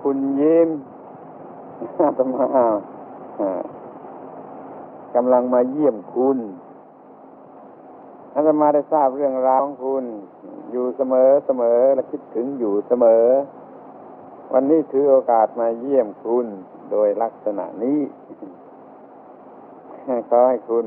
คุณยิ้มอาตมาอ่ากำลังมาเยี่ยมคุณอาตมาได้ทราบเรื่องราวของคุณ อยู่เสมอเสมอและคิดถึงอยู่เสมอ วันนี้ถือโอกาสมาเยี่ยมคุณโดยลักษณะนี้ขอให้คุณ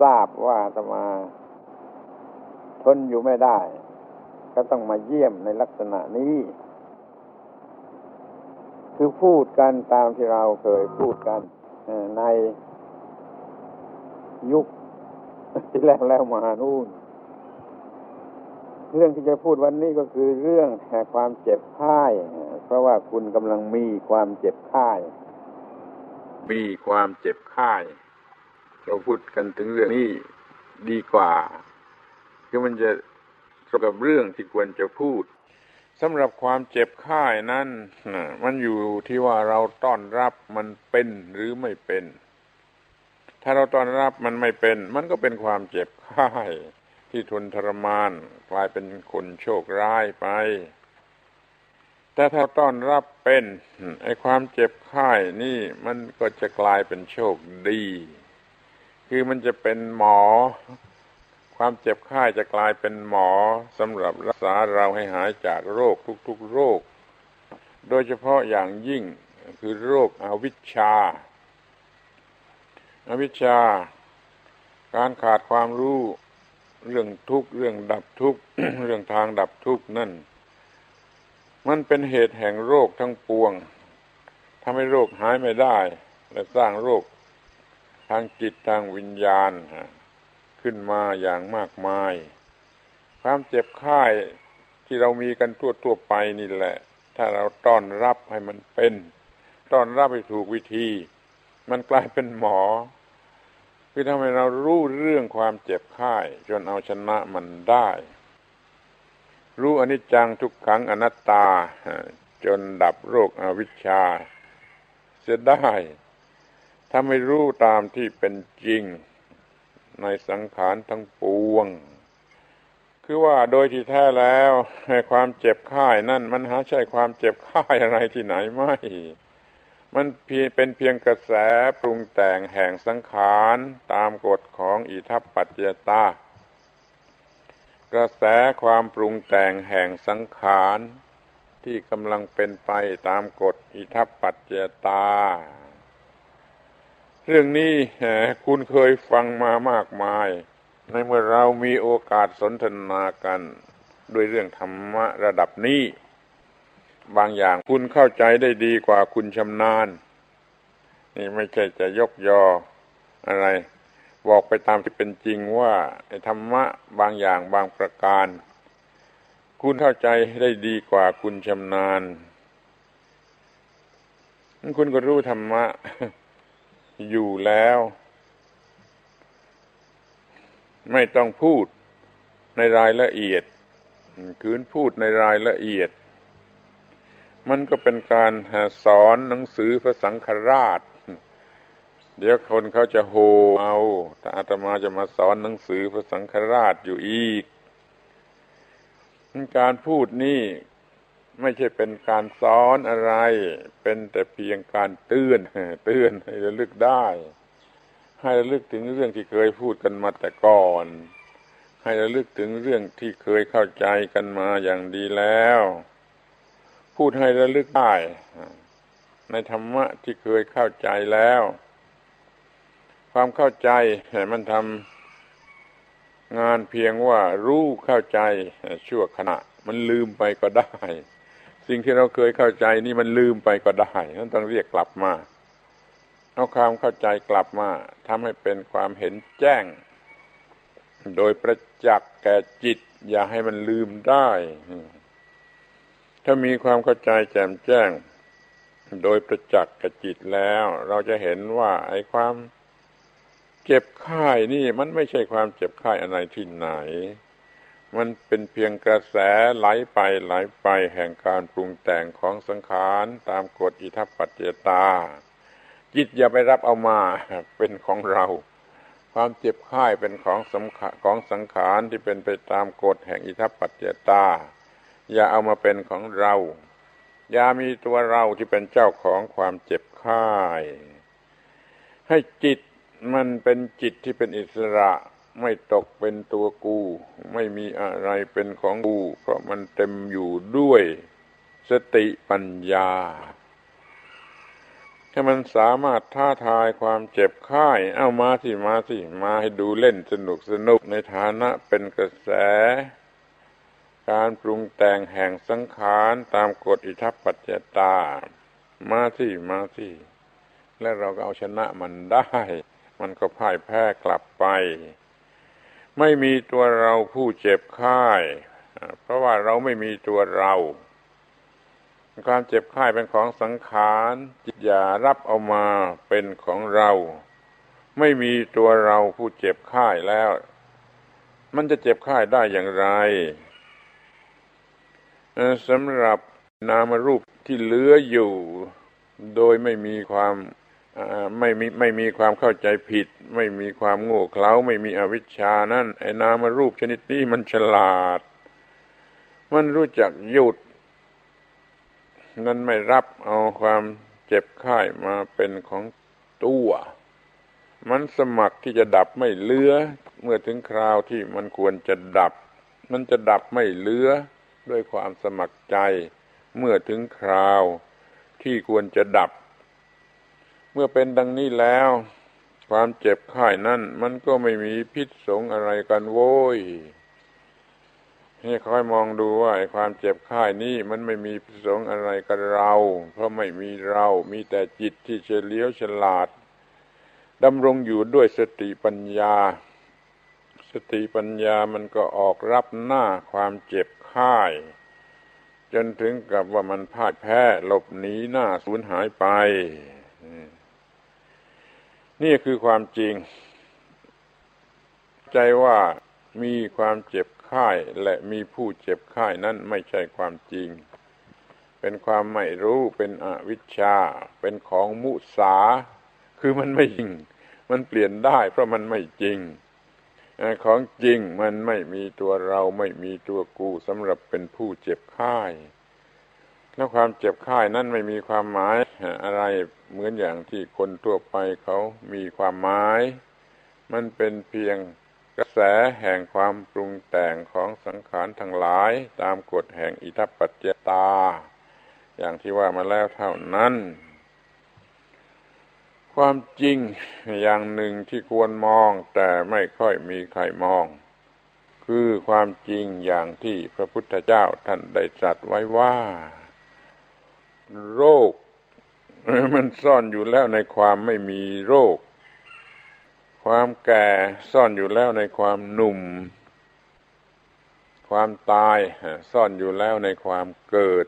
ทราบว่าอาตมาทนอยู่ไม่ได้ ก็ต้องมาเยี่ยมในลักษณะนี้ คือพูดกันตามที่เราเคยพูดกันในยุคที่แล้วแล้วมานู่น เรื่องที่จะพูดวันนี้ก็คือเรื่องแห่ความเจ็บไข้เพราะว่าคุณกำลังมีความเจ็บไข้มีความเจ็บไข้เราพูดกันถึงเรื่องนี้ดีกว่า คือมันจะตรงกับเรื่องที่ควรจะพูด สำหรับความเจ็บไข้นั้นมันอยู่ที่ว่าเราต้อนรับมันเป็นหรือไม่เป็น ถ้าเราต้อนรับมันไม่เป็น มันก็เป็นความเจ็บไข้ที่ทนทรมาน กลายเป็นคนโชคร้ายไป แต่ถ้าต้อนรับเป็นไอ้ความเจ็บไข้นี่มันก็จะกลายเป็นโชคดี คือมันจะเป็นหมอ ความเจ็บไข้จะกลายเป็นหมอสำหรับรักษาเราให้หายจากโรคทุกๆโรค โดยเฉพาะอย่างยิ่งคือโรคอวิชชา อวิชชา การขาดความรู้เรื่องทุกข์เรื่องดับทุกข์เรื่องทางดับทุกข์นั่น มันเป็นเหตุแห่งโรคทั้งปวงทำให้โรคหายไม่ได้ และสร้างโรคทางจิตทางวิญญาณ ขึ้นมาอย่างมากมาย ความเจ็บไข้ที่เรามีกันทั่วทั่วไปนี่แหละ ถ้าเราต้อนรับให้มันเป็น ต้อนรับให้ถูกวิธี มันกลายเป็นหมอ คือทำให้เรารู้เรื่องความเจ็บไข้จนเอาชนะมันได้ รู้อนิจจังทุกขังอนัตตา จนดับโรคอวิชชาเสียได้ถ้าไม่รู้ตามที่เป็นจริง ในสังขารทั้งปวง คือว่าโดยที่แท้แล้วให้ความเจ็บไข้นั่นมันหาใช่ความเจ็บไข้อะไรที่ไหนไม่ มันเพียเป็นเพียงกระแสปรุงแต่งแห่งสังขารตามกฎของอิทัปปัจเจตากระแสความปรุงแต่งแห่งสังขารที่กำลังเป็นไปตามกฎอิทัปปัจเจตา เรื่องนี้คุณเคยฟังมามากมาย ในเมื่อเรามีโอกาสสนทนากันด้วยเรื่องธรรมะระดับนี้ บางอย่างคุณเข้าใจได้ดีกว่าคุณชำนาญ นี่ไม่ใช่จะยกยออะไร บอกไปตามที่เป็นจริงว่าธรรมะบางอย่างบางประการ คุณเข้าใจได้ดีกว่าคุณชำนาญ คุณก็รู้ธรรมะ อยู่แล้ว ไม่ต้องพูดในรายละเอียด คืนพูดในรายละเอียด มันก็เป็นการสอนหนังสือพระสังฆราช เดี๋ยวคนเขาจะโฮเอาแต่อาตมาจะมาสอนหนังสือพระสังฆราชอยู่อีก การพูดนี่ ไม่ใช่เป็นการสอนอะไร เป็นแต่เพียงการเตือนเตือนให้ระลึกได้ ให้ระลึกถึงเรื่องที่เคยพูดกันมาแต่ก่อน ให้ระลึกถึงเรื่องที่เคยเข้าใจกันมาอย่างดีแล้ว พูดให้ระลึกได้ในธรรมะที่เคยเข้าใจแล้ว ความเข้าใจมันทำงานเพียงว่ารู้เข้าใจชั่วขณะมันลืมไปก็ได้ สิ่งที่เราเคยเข้าใจนี่มันลืมไปก็ได้นั่นต้องเรียกกลับมาเอาความเข้าใจกลับมาทำให้เป็นความเห็นแจ้ง โดยประจักษ์แก่จิต อย่าให้มันลืมได้ ถ้ามีความเข้าใจแจ่มแจ้ง โดยประจักษ์แก่จิตแล้ว เราจะเห็นว่าไอ้ความเจ็บไข้นี่มันไม่ใช่ความเจ็บไข้อะไรที่ไหน มันเป็นเพียงกระแสไหลไปไหลไปแห่งการปรุงแต่งของสังขารตามกฎอิทัปปัจเจตา จิตอย่าไปรับเอามาเป็นของเรา ความเจ็บไข้เป็นของสำคัญของสังขารที่เป็นไปตามกฎแห่งอิทัปปัจเจตา อย่าเอามาเป็นของเรา อย่ามีตัวเราที่เป็นเจ้าของความเจ็บไข้ให้จิตมันเป็นจิตที่เป็นอิสระ ไม่ตกเป็นตัวกู ไม่มีอะไรเป็นของกู เพราะมันเต็มอยู่ด้วยสติปัญญา ถ้ามันสามารถท้าทายความเจ็บไข้เอามาสิมาสิมาให้ดูเล่นสนุกสนุกในฐานะเป็นกระแส การปรุงแต่งแห่งสังขารตามกฎอิทัปปัจจตา มาสิมาสิและเราก็เอาชนะมันได้ มันก็พ่ายแพ้กลับไป ไม่มีตัวเราผู้เจ็บไข้เพราะว่าเราไม่มีตัวเรา ความเจ็บไข้เป็นของสังขารจิตอย่ารับเอามาเป็นของเรา ไม่มีตัวเราผู้เจ็บไข้แล้ว มันจะเจ็บไข้ได้อย่างไรสำหรับนามรูปที่เหลืออยู่ โดยไม่มีความ ไม่มีไม่มีความเข้าใจผิด ไม่มีความโง่เขลาไม่มีอวิชชานั่นไอ้นามรูปชนิดนี้มันฉลาด มันรู้จักหยุดนั้นไม่รับเอาความเจ็บไข้มาเป็นของตัว มันสมัครที่จะดับไม่เลือ เมื่อถึงคราวที่มันควรจะดับ มันจะดับไม่เลือด้วยความสมัครใจ เมื่อถึงคราวที่ควรจะดับ เมื่อเป็นดังนี้แล้ว ความเจ็บไข้นั่น มันก็ไม่มีพิษสงอะไรกันโว้ยนี่คอยมองดูว่าความเจ็บไข้นี้มันไม่มีประสงอะไรกับเรา เพราะไม่มีเรา มีแต่จิตที่เฉลียวฉลาดดำรงอยู่ด้วยสติปัญญา สติปัญญามันก็ออกรับหน้าความเจ็บไข้จนถึงกับว่ามันพ่ายแพ้หลบหนีหน้าสูญหายไป นี่คือความจริง ใจว่ามีความเจ็บไข้และมีผู้เจ็บไข้นั่นไม่ใช่ความจริง เป็นความไม่รู้เป็นอวิชชา เป็นของมุสา คือมันไม่จริง มันเปลี่ยนได้ เพราะมันไม่จริงของจริงมันไม่มีตัวเราไม่มีตัวกูสำหรับเป็นผู้เจ็บไข้ แล้วความเจ็บไข้นั้นไม่มีความหมายอะไรเหมือนอย่างที่คนทั่วไปเขามีความหมาย มันเป็นเพียงกระแสแห่งความปรุงแต่งของสังขารทั้งหลาย ตามกฎแห่งอิทัปปัจจตา อย่างที่ว่ามาแล้วเท่านั้น ความจริงอย่างหนึ่งที่ควรมองแต่ไม่ค่อยมีใครมอง คือความจริงอย่างที่พระพุทธเจ้าท่านได้ตรัสไว้ว่า โรค มันซ่อนอยู่แล้วในความไม่มีโรค ความแก่ซ่อนอยู่แล้วในความหนุ่ม ความตายซ่อนอยู่แล้วในความเกิด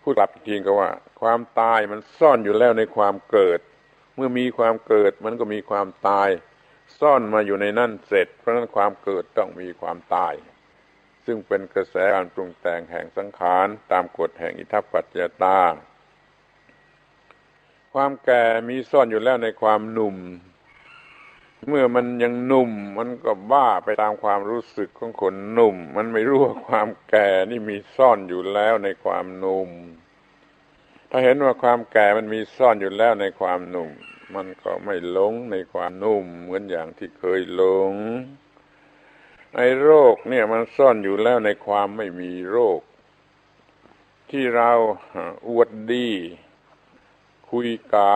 พูดกลับอีกทีก็ว่า ความตายมันซ่อนอยู่แล้วในความเกิด เมื่อมีความเกิดมันก็มีความตาย ซ่อนมาอยู่ในนั่นเสร็จ เพราะนั้นความเกิดต้องมีความตาย ซึ่งเป็นกระแสการปรุงแต่งแห่งสังขารตามกฎแห่งอิทัปปัจจยตา ความแก่มีซ่อนอยู่แล้วในความหนุ่ม เมื่อมันยังหนุ่มมันก็บ้าไปตามความรู้สึกของคนหนุ่ม มันไม่รู้ว่าความแก่นี่มีซ่อนอยู่แล้วในความหนุ่ม ถ้าเห็นว่าความแก่มันมีซ่อนอยู่แล้วในความหนุ่ม มันก็ไม่หลงในความนุ่มเหมือนอย่างที่เคยหลง ไอ้โรคเนี่ยมันซ่อนอยู่แล้วในความไม่มีโรค ที่เราอวดดี คุยกา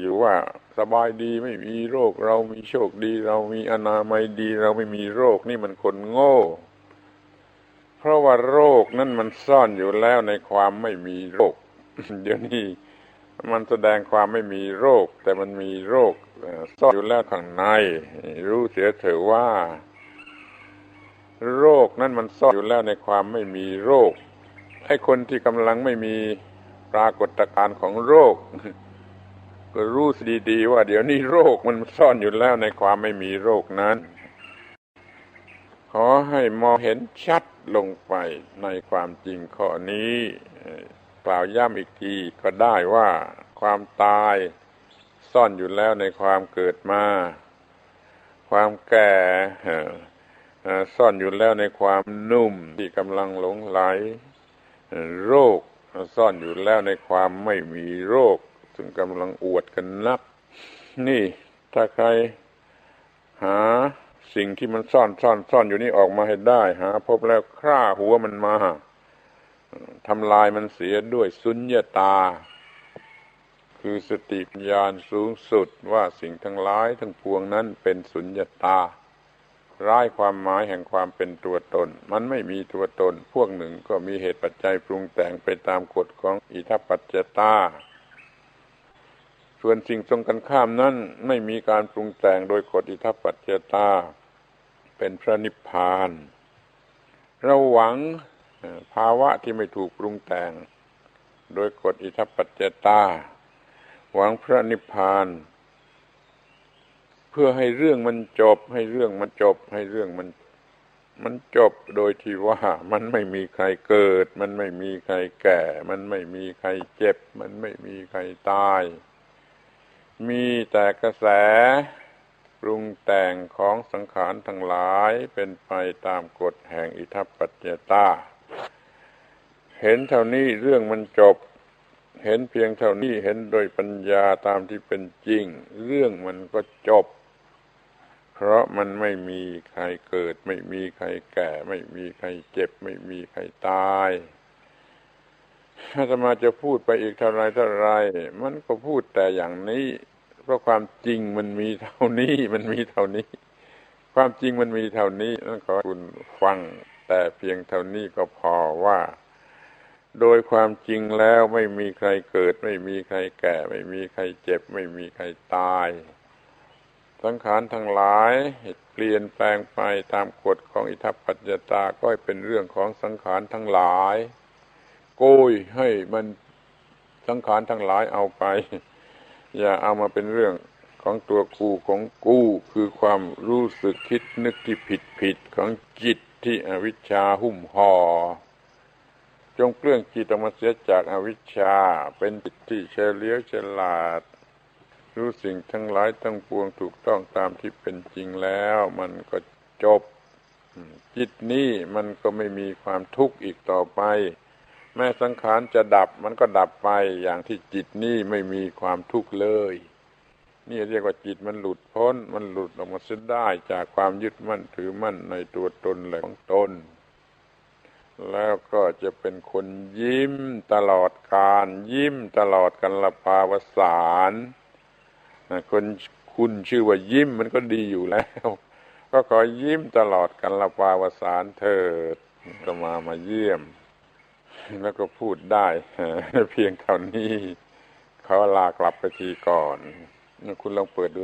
อยู่ว่าสบายดีไม่มีโรค เรามีโชคดี เรามีอนามัยดี เราไม่มีโรคนี่มันคนโง่ เพราะว่าโรคนั่นมันซ่อนอยู่แล้วในความไม่มีโรคเดี๋ยวนี้มันแสดงความไม่มีโรค แต่มันมีโรคซ่อนอยู่แล้วข้างใน รู้เสียเถอะว่า โรคนั่นมันซ่อนอยู่แล้วในความไม่มีโรคให้คนที่กำลังไม่มีปรากฏการณ์ของโรค ก็รู้ดีๆว่าเดี๋ยวนี้โรคมันซ่อนอยู่แล้วในความไม่มีโรคนั้น ขอให้มองเห็นชัดลงไปในความจริงข้อนี้กล่าวย้ำอีกทีก็ได้ว่าความตายซ่อนอยู่แล้วในความเกิดมา ความแก่ ซ่อนอยู่แล้วในความนุ่มที่กำลังหลงไหล โรคซ่อนอยู่แล้วในความไม่มีโรค ซึ่งกำลังอวดกันนัก นี่ถ้าใครหาสิ่งที่มันซ่อนซ่อนซ่อนอยู่นี่ออกมาให้ได้หาพบแล้วคร่าหัวมันมาทำลายมันเสียด้วยสุญญาตา คือสติปัญญาสูงสุดว่าสิ่งทั้งหลายทั้งปวงนั้นเป็นสุญญาตา ร้ายความหมายแห่งความเป็นตัวตน มันไม่มีตัวตน พวกหนึ่งก็มีเหตุปัจจัยปรุงแต่งไปตามกฎของอิทัปปัจจตา ส่วนสิ่งตรงกันข้ามนั้นไม่มีการปรุงแต่งโดยกฎอิทัปปัจจตา เป็นพระนิพพานเราหวังภาวะที่ไม่ถูกปรุงแต่ง โดยกฎอิทัปัจจตา หวังพระนิพพาน เพื่อให้เรื่องมันจบ ให้เรื่องมันจบ ให้เรื่องมัน มันจบโดยที่ว่ามันไม่มีใครเกิด มันไม่มีใครแก่ มันไม่มีใครเจ็บ มันไม่มีใครตาย มีแต่กระแสปรุงแต่งของสังขารทั้งหลายเป็นไปตามกฎแห่งอิทัปปัจจตา เห็นเท่านี้เรื่องมันจบ เห็นเพียงเท่านี้เห็นโดยปัญญาตามที่เป็นจริง เรื่องมันก็จบ เพราะมันไม่มีใครเกิด ไม่มีใครแก่ ไม่มีใครเจ็บ ไม่มีใครตายอาตมาจะพูดไปอีกเท่าไรเท่าไร มันก็พูดแต่อย่างนี้ เพราะความจริงมันมีเท่านี้มันมีเท่านี้ ความจริงมันมีเท่านี้นั่นขอคุณฟัง แต่เพียงเท่านี้ก็พอว่า โดยความจริงแล้วไม่มีใครเกิด ไม่มีใครแก่ ไม่มีใครเจ็บ ไม่มีใครตาย สังขารทั้งหลายเปลี่ยนแปลงไปตามกฎของอิทัปปัจจตาก็เป็นเรื่องของสังขารทั้งหลาย โกยให้มันสังขารทั้งหลายเอาไป อย่าเอามาเป็นเรื่องของตัวกูของกูคือความรู้สึกคิดนึกที่ผิดผิดของจิตที่อวิชชาหุ้มห่อจงเปลื้องจิตออกมาเสียจากอาวิชชาเป็นจิตที่เฉลียวฉลาด รู้สิ่งทั้งหลายทั้งปวงถูกต้องตามที่เป็นจริงแล้ว มันก็จบ จิตนี้มันก็ไม่มีความทุกข์อีกต่อไป แม้สังขารจะดับมันก็ดับไปอย่างที่จิตนี้ไม่มีความทุกข์เลย นี่เรียกว่าจิตมันหลุดพ้น มันหลุดออกมาเสียได้จากความยึดมั่นถือมั่นในตัวตนและของตน แล้วก็จะเป็นคนยิ้มตลอดการยิ้มตลอดกันละปาวสาร คนคุณชื่อว่ายิ้มมันก็ดีอยู่แล้ว ก็ขอยิ้มตลอดกันละปาวสารเถิดก็มามาเยี่ยม แล้วก็พูดได้เพียงเท่านี้ เขาลากลับไปทีก่อน คุณลองเปิดดู